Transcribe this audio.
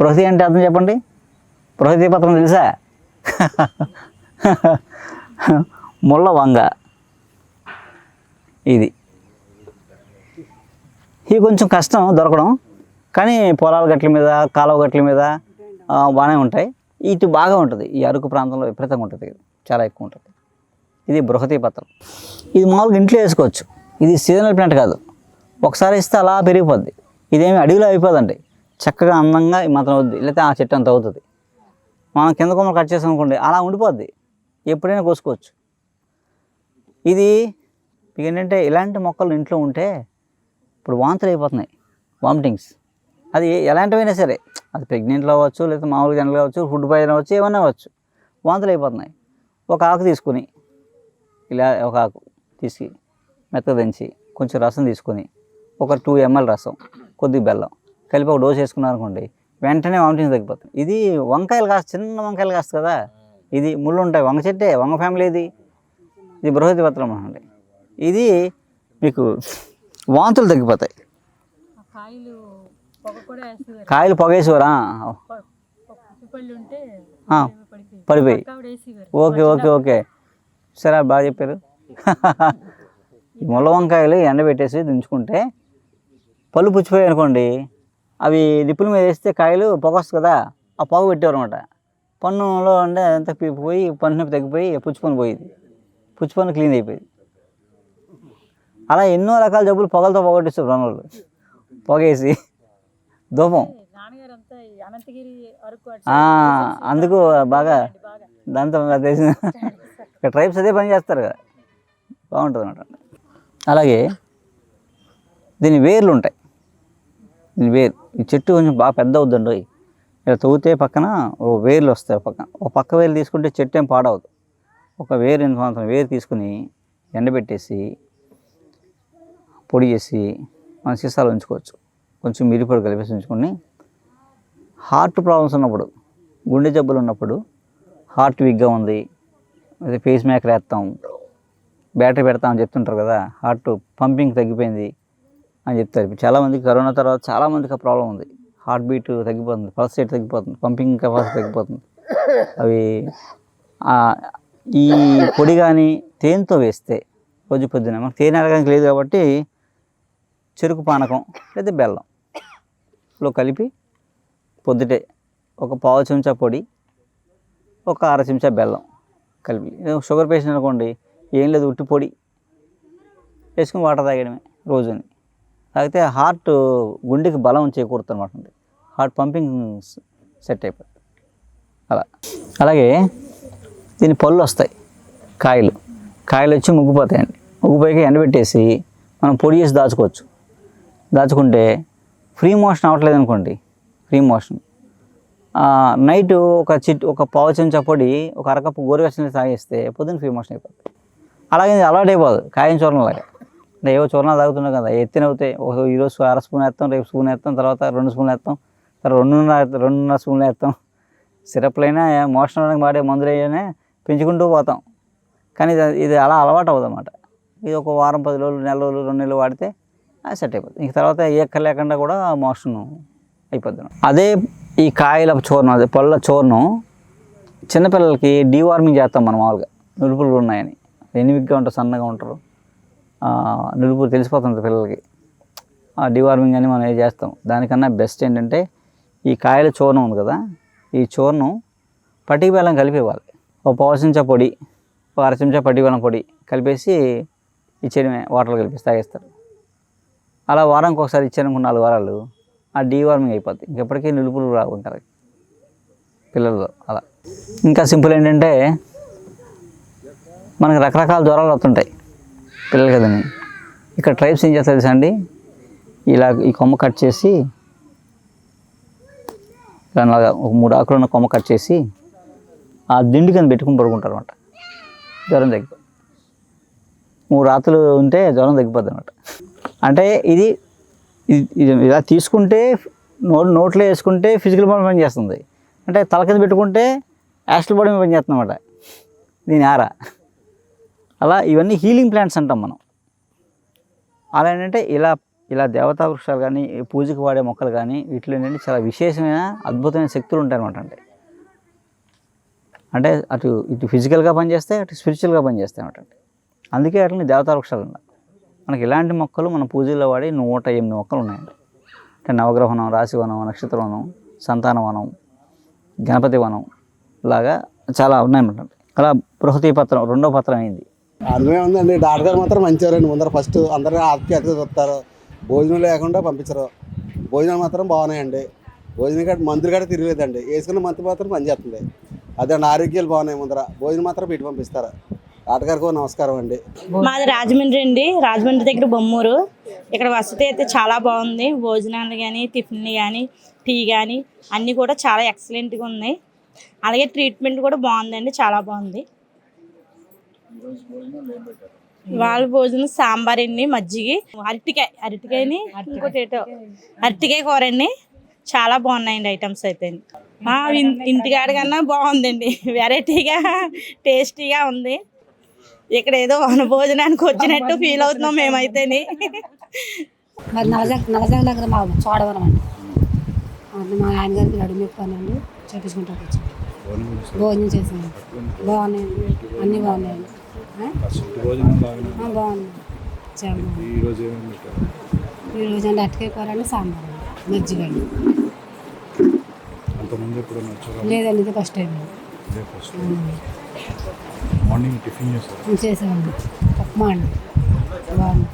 ప్రకృతి అంటే అర్థం చెప్పండి? ప్రకృతి పత్రం తెలుసా? ముళ్ళ వంగ. ఇది. ఇది కొంచెం కష్టం దొరకడం. కానీ పొలాల గట్ల మీద కాలువ గట్ల మీద బాగానే ఉంటాయి. ఇటు బాగా ఉంటుంది. ఈ అరకు ప్రాంతంలో విపరీతంగా ఉంటుంది చాలా ఎక్కువ ఉంటుంది. ఇది బృహతి పత్రం. ఇది మామూలుగా ఇంట్లో వేసుకోవచ్చు. ఇది సీజనల్ ప్లాంట్ కాదు. ఒకసారి ఇస్తే అలా పెరిగిపోద్ది. ఇదేమి అడవిలో అయిపోదండి. చక్కగా అందంగా ఈ మాత్రం అవుద్ది. లేకపోతే ఆ చెట్టు అంత అవుతుంది. మనం కింద కొమ్మలు కట్ చేసాం అనుకోండి అలా ఉండిపోద్ది. ఎప్పుడైనా కోసుకోవచ్చు. ఇది ఏంటంటే ఇలాంటి మొక్కలు ఇంట్లో ఉంటే ఇప్పుడు వాంతులు అయిపోతున్నాయి. వామిటింగ్స్. అది ఎలాంటివైనా సరే అది ప్రెగ్నెంట్లో అవ్వచ్చు లేదా మామూలుగా జనరల్ అవ్వచ్చు ఫుడ్ పాయిజన్ అవ్వచ్చు ఏమన్నా అవ్వచ్చు. వాంతులు అయిపోతున్నాయి. ఒక ఆకు తీసుకుని ఇలా ఒక ఆకు తీసి మెత్తగా కొంచెం రసం తీసుకొని ఒక టూ ఎంఎల్ రసం కొద్ది బెల్లం. కలిపి ఒక డోస్ వేసుకున్నారు అనుకోండి వెంటనే వామిటింగ్ తగ్గిపోతుంది. ఇది వంకాయలు కాస్త చిన్న వంకాయలు కాస్త కదా? ఇది ముళ్ళు ఉంటాయి వంగ చెట్టే వంగ ఫ్యామిలీ ఇది. ఇది బృహతి పత్రం అండి ఇది మీకు వాంతులు తగ్గిపోతాయి. కాయలు పొగేసేవారా పడిపోయి. Okay okay okay. సరే బాగా చెప్పారు. ముళ్ళ వంకాయలు ఎండబెట్టేసి దించుకుంటే పళ్ళు పుచ్చిపోయాయి అనుకోండి అవి నిప్పుల మీద వేస్తే కాయలు పొగ వస్తుంది కదా ఆ పొగ పెట్టేవారు అనమాట పన్నులో అంటే అంతా పోయి పన్ను నొప్పి తగ్గిపోయి పుచ్చిపన్ను పోయింది. పుచ్చిపన్ను క్లీన్ అయిపోయింది. అలా ఎన్నో రకాల జబ్బులు పొగలతో పోగొట్టిస్తారు బ్రహ్మలు పొగేసి. వేసేసి అందుకు బాగా దాంతో తెలిసిన ఇక్కడ ట్రైబ్స్ అదే పని చేస్తారు కదా బాగుంటుంది అనమాట అలాగే దీని వేర్లు ఉంటాయి. వేరు ఈ చెట్టు కొంచెం బాగా పెద్ద అవుద్దండి ఇలా తవ్వుతే పక్కన ఓ వేర్లు వస్తాయి పక్కన ఒక పక్క వేర్లు తీసుకుంటే చెట్టు ఏం పాడవదు. ఒక వేరు ఎంత మాత్రం వేరు తీసుకుని ఎండబెట్టేసి పొడి చేసి మన సీసాలు ఉంచుకోవచ్చు. కొంచెం మిరిపొడి కలిపేసి ఉంచుకొని హార్ట్ ప్రాబ్లమ్స్ ఉన్నప్పుడు గుండె జబ్బులు ఉన్నప్పుడు హార్ట్ వీక్గా ఉంది అదే ఫేస్ మేకర్ వేస్తాం బ్యాటరీ పెడతామని అని చెప్తుంటారు కదా హార్ట్ పంపింగ్ తగ్గిపోయింది అని చెప్తారు. ఇప్పుడు చాలామందికి కరోనా తర్వాత చాలామందికి ఆ ప్రాబ్లం ఉంది. హార్ట్ బీట్ తగ్గిపోతుంది పల్స్ రేట్ తగ్గిపోతుంది పంపింగ్ కెపాసిటీ తగ్గిపోతుంది. అవి ఈ పొడి కానీ తేనెతో వేస్తే రోజు పొద్దున మనకు తేనె అడగడానికి లేదు కాబట్టి చెరుకు పానకం లేదా బెల్లం లో కలిపి పొద్దుటే ఒక పావు చెంచా పొడి ఒక అర చెంచా బెల్లం కలిపి. షుగర్ పేషెంట్ అనుకోండి ఏం లేదు ఉట్టి పొడి వేసుకుని వాటర్ తాగడమే రోజుని. తాగితే హార్ట్ గుండెకి బలం చేకూరుతుంది అనమాట హార్ట్ పంపింగ్ సెట్ అయిపోతుంది అలా. అలాగే దీని పళ్ళు వస్తాయి కాయలు. కాయలు వచ్చి ముగ్గిపోతాయండి. ముగ్గిపోయి ఎండబెట్టేసి మనం పొడి చేసి దాచుకోవచ్చు. దాచుకుంటే ఫ్రీ మోషన్ అవ్వట్లేదు అనుకోండి ఫ్రీ మోషన్. నైట్ ఒక చిట్ ఒక పావు చెంచా పొడి ఒక అరకప్పు గోరువెచ్చని తాగేస్తే పొద్దున్న ఫ్రీ మోషన్ అయిపోతుంది అలాగే అలవాటు అయిపోదు కాయం అలాగే అంటే ఏవో చూర్ణాలు తాగుతున్నాం కదా ఎత్తిన అవుతాయి ఒక ఈరోజు అర స్పూన్ వేస్తాం రేపు స్పూన్ వేస్తాం తర్వాత రెండు స్పూన్లు వేస్తాం తర్వాత రెండున్నర రెండున్నర స్పూన్లు వేస్తాం. సిరప్లైనా మోషన్ అవడానికి వాడే మందులు పెంచుకుంటూ పోతాం. కానీ ఇది ఇది అలా అలవాటు అవ్వదు ఇది ఒక వారం పది రోజులు నెల రోజులు రెండు నెలలు వాడితే అది సెట్ అయిపోతుంది. ఇంక తర్వాత ఎక్క లేకుండా కూడా మోషన్ అయిపోద్ది అదే ఈ కాయల చూర్ణం అదే పళ్ళ చూర్ణం చిన్నపిల్లలకి డీవార్మింగ్ చేస్తాం మనం మామూలుగా. నులుపులు ఉన్నాయని. ఎనిమిగ్గా ఉంటారు సన్నగా ఉంటారు. ఆ, నులుపులు తెలిసిపోతుంది పిల్లలకి. ఆ డివార్మింగ్ అని మనం ఏం చేస్తాం? దానికన్నా బెస్ట్ ఏంటంటే ఈ కాయల చూర్ణం ఉంది కదా ఈ చూర్ణం పట్టిక బెల్లం కలిపి ఇవ్వాలి. ఒక పావు చెంచా పొడి ఒక అర చెంచా పట్టిక బెల్లం పొడి కలిపేసి ఇచ్చేయడమే వాటర్లో కలిపేసి తాగేస్తారు. అలా వారానికి ఒకసారి ఇచ్చారనుకో నాలుగు వారాలు ఆ డీవార్మింగ్ అయిపోద్ది. ఇంకెప్పటికీ నిలుపులు రాకుంటారు పిల్లల్లో అలా. ఇంకా సింపుల్ ఏంటంటే మనకి రకరకాల జ్వరాలు వస్తుంటాయి. పిల్లలు కదని ఇక్కడ ట్రైబ్స్ ఏం చేస్తారు తెలుసా అండి? ఇలా ఈ కొమ్మ కట్ చేసి ఇలా అలాగా ఒక మూడు ఆకులు ఉన్న కొమ్మ కట్ చేసి ఆ దిండు కింద పెట్టుకుని పడుకుంటారు అనమాట జ్వరం తగ్గిపోతుంది మూడు రాత్రులు ఉంటే జ్వరం తగ్గిపోద్ది అనమాట అంటే ఇది ఇది ఇలా తీసుకుంటే నోట్ నోట్లో వేసుకుంటే ఫిజికల్ బాడీ పని చేస్తుంది. అంటే తల కింద పెట్టుకుంటే యాస్ట్రల్ బాడీ పని చేస్తుంది అనమాట దీని ఆరా. అలా ఇవన్నీ హీలింగ్ ప్లాంట్స్ అంటాం మనం. అలా ఏంటంటే ఇలా ఇలా దేవతా వృక్షాలు కానీ పూజకు వాడే మొక్కలు కానీ వీటిలో ఏంటంటే చాలా విశేషమైన అద్భుతమైన శక్తులు ఉంటాయి అనమాట అంటే. అంటే అటు ఇటు ఫిజికల్గా పనిచేస్తాయి అటు స్పిరిచువల్గా పనిచేస్తాయి అనమాట అందుకే వాటిని దేవతా వృక్షాలు ఉన్నాయి మనకి ఇలాంటి మొక్కలు మన పూజల్లో వాడి నూట ఎనిమిది మొక్కలు ఉన్నాయండి అంటే. నవగ్రహవనం రాశివనం నక్షత్రవనం సంతానవనం గణపతి వనం లాగా చాలా ఉన్నాయన్నమాట అలా బృహతి పత్రం రెండో పత్రం అయింది. అనుభవం ఉందండి డాక్టర్ గారు మాత్రం మంచివారండి. ముందర ఫస్ట్ అందరూ ఆత్మీయతగా చూస్తారు భోజనం లేకుండా పంపించరు. భోజనాలు మాత్రం బాగున్నాయండి. భోజనం కాడ మందులు కాడ తిరగలేదండి వేసుకున్న మంతు మాత్రం పనిచేస్తుంది. అదండి? ఆరోగ్యాలు బాగున్నాయి ముందర. భోజనం మాత్రం పెట్టి పంపిస్తారు. డాక్టర్ గారికి నమస్కారం అండి. మాది రాజమండ్రి అండి. రాజమండ్రి దగ్గర బొమ్మూరు. ఇక్కడ వసతి అయితే చాలా బాగుంది. భోజనాలు కానీ టిఫిన్లు కానీ టీ కానీ అన్నీ కూడా చాలా ఎక్సలెంట్గా ఉన్నాయి. అలాగే ట్రీట్మెంట్ కూడా బాగుందండి. చాలా బాగుంది. వాళ్ళ భోజనం సాంబార్ అండి మజ్జిగి అరటికాయ అరటికాయని ఇంకోటి ఏటో అరటికాయ కూర అండి చాలా బాగున్నాయండి ఐటమ్స్ అయితే. ఇంటికాడ కన్నా బాగుందండి. వెరైటీగా టేస్టీగా ఉంది. ఇక్కడ ఏదో వన భోజనానికి వచ్చినట్టు ఫీల్ అవుతున్నాం మేమైతేని. మరి నలజాగ దగ్గర మా చూడవరం అండి. మా ఆయన గారికి నడుము అండి భోజనం చేసాము బాగున్నాయండి అన్నీ బాగున్నాయండి బాగున్నాయి. చాలా బాగుంది ఈరోజు అండి అట్టకాయ కూర అండి సాంబార్. అండి మజ్జిగ అండి లేదండి ఇది ఫస్ట్ టైం మార్నింగ్ టిఫిన్ చేసామండి ఉప్మా అండి. బాగుంది.